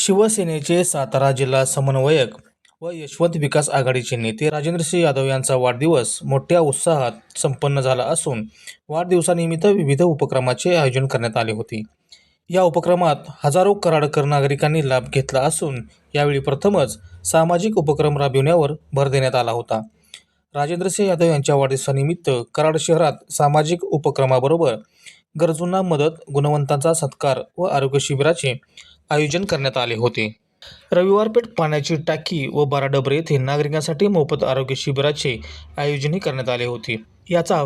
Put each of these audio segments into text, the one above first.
शिवसेनेचे सातारा जिल्हा समन्वयक व यशवंत विकास आघाडीचे नेते राजेंद्रसिंह यादव यांचा वाढदिवस मोठ्या उत्साहात संपन्न झाला असून वाढदिवसानिमित्त विविध उपक्रमाचे आयोजन करण्यात आले होते. या उपक्रमात हजारो कराडकर नागरिकांनी लाभ घेतला असून यावेळी प्रथमच सामाजिक उपक्रम राबविण्यावर भर देण्यात आला होता. राजेंद्रसिंह यादव यांच्या वाढदिवसानिमित्त कराड शहरात सामाजिक उपक्रमाबरोबर गरजूंना मदत गुणवंतांचा सत्कार व आरोग्य शिबिराचे आयोजन करण्यात आले होते. रविवार पेठ पाण्याची टाकी व बारा डबरे येथे नागरिकांसाठी मोफत आरोग्य शिबिराचे आयोजनही करण्यात आले होते. याचा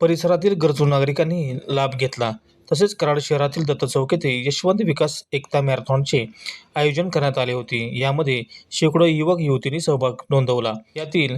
परिसरातील गरजू नागरिकांनी लाभ घेतला. तसेच कराड शहरातील दत्त चौक येथे यशवंत विकास एकता मॅरेथॉनचे आयोजन करण्यात आले होते. यामध्ये शेकडो युवक युवतींनी सहभाग नोंदवला. यातील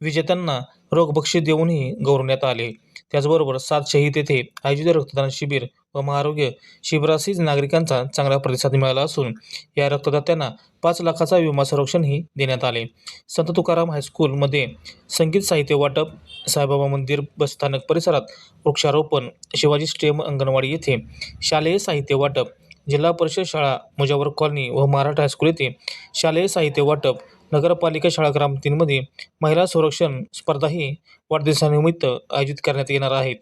विजेत्यांना रोख बक्षीस देऊनही गौरवण्यात आले. त्याचबरोबर सात शहीद येथे आयोजित रक्तदान शिबिर व महाआरोग्य शिबिरासही नागरिकांचा चांगला प्रतिसाद मिळाला असून या रक्तदात्यांना पाच लाखाचा विमा संरक्षणही देण्यात आले. संत तुकाराम हायस्कूलमध्ये संगीत साहित्य वाटप साईबाबा मंदिर बसस्थानक परिसरात वृक्षारोपण शिवाजी स्टेम अंगणवाडी येथे शालेय साहित्य वाटप जिल्हा परिषद शाळा मुजावर कॉलनी व मराठा हायस्कूल येथे शालेय साहित्य वाटप नगरपालिका शाळा ग्राम तीनमध्ये महिला संरक्षण स्पर्धाही वाढदिवसानिमित्त आयोजित करण्यात येणार आहेत.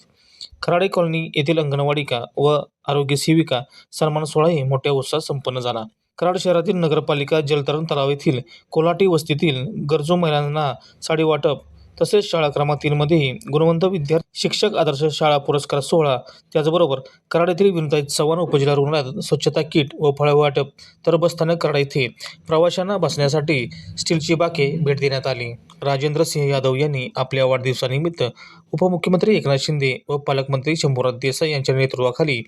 खराडे कॉलनी येथील अंगणवाडिका व आरोग्य सेविका सन्मान सोहळाही मोठ्या उत्साहात संपन्न झाला. कराड शहरातील नगरपालिका जलतरण तलाव येथील कोल्हाटी वस्तीतील गरजू महिलांना साडी वाटप तसेच शाळा क्रमांक तीनमध्येही गुणवंत विद्यार्थी शिक्षक आदर्श शाळा पुरस्कार सोहळा त्याचबरोबर कराड येथील विनताई चव्हाण उपजिल्हा रुग्णालयात स्वच्छता किट व फळ वाटप तर बसस्थानक कराड येथे प्रवाशांना बसण्यासाठी स्टीलची बाके भेट देण्यात आली. राजेंद्र सिंह यादव यांनी आपल्या वाढदिवसानिमित्त उपमुख्यमंत्री एकनाथ शिंदे व पालकमंत्री शंभूराज देसाई यांच्या नेतृत्वाखाली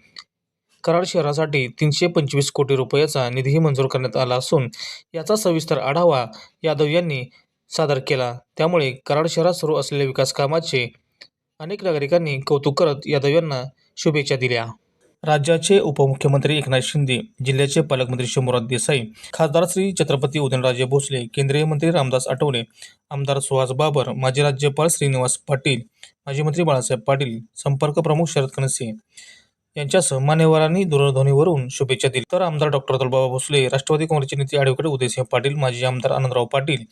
कराड शहरासाठी तीनशे पंचवीस कोटी रुपयाचा निधीही मंजूर करण्यात आला असून याचा सविस्तर आढावा यादव यांनी सादर केला. त्यामुळे कराड शहरात सुरू असलेल्या विकास कामाचे अनेक नागरिकांनी कौतुक करत यादव यांना शुभेच्छा दिल्या. राज्याचे उपमुख्यमंत्री एकनाथ शिंदे जिल्ह्याचे पालकमंत्री शंभूराज देसाई खासदार श्री छत्रपती उदयनराजे भोसले केंद्रीय मंत्री रामदास आठवले आमदार सुहास बाबर माजी राज्यपाल श्रीनिवास पाटील माजी मंत्री बाळासाहेब पाटील संपर्क प्रमुख शरद कणसे. यांच्यासह सहमान्यवरांनी दूरध्वनीवरून शुभेच्छा दिली. तर आमदार डॉक्टर अतुलबाबा भोसले राष्ट्रवादी काँग्रेसचे नेते ॲडव्होकेट उदयसिंह पाटील माजी आमदार आनंदराव पाटील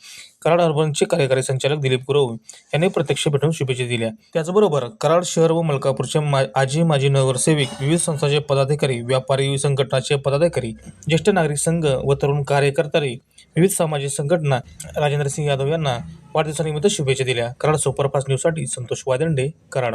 कराड अर्बनचे कार्यकारी संचालक दिलीप गुरव यांनी प्रत्यक्ष भेटून शुभेच्छा दिल्या. त्याचबरोबर कराड शहर व मलकापूरचे मा आजी माजी नगरसेवक विविध संस्थांचे पदाधिकारी व्यापारी संघटनाचे पदाधिकारी ज्येष्ठ नागरिक संघ व तरुण कार्यकर्ते विविध सामाजिक संघटना राजेंद्र सिंह यादव यांना वाढदिवसानिमित्त शुभेच्छा दिल्या. कराड सुपरफास्ट न्यूजसाठी संतोष वादंडे कराड.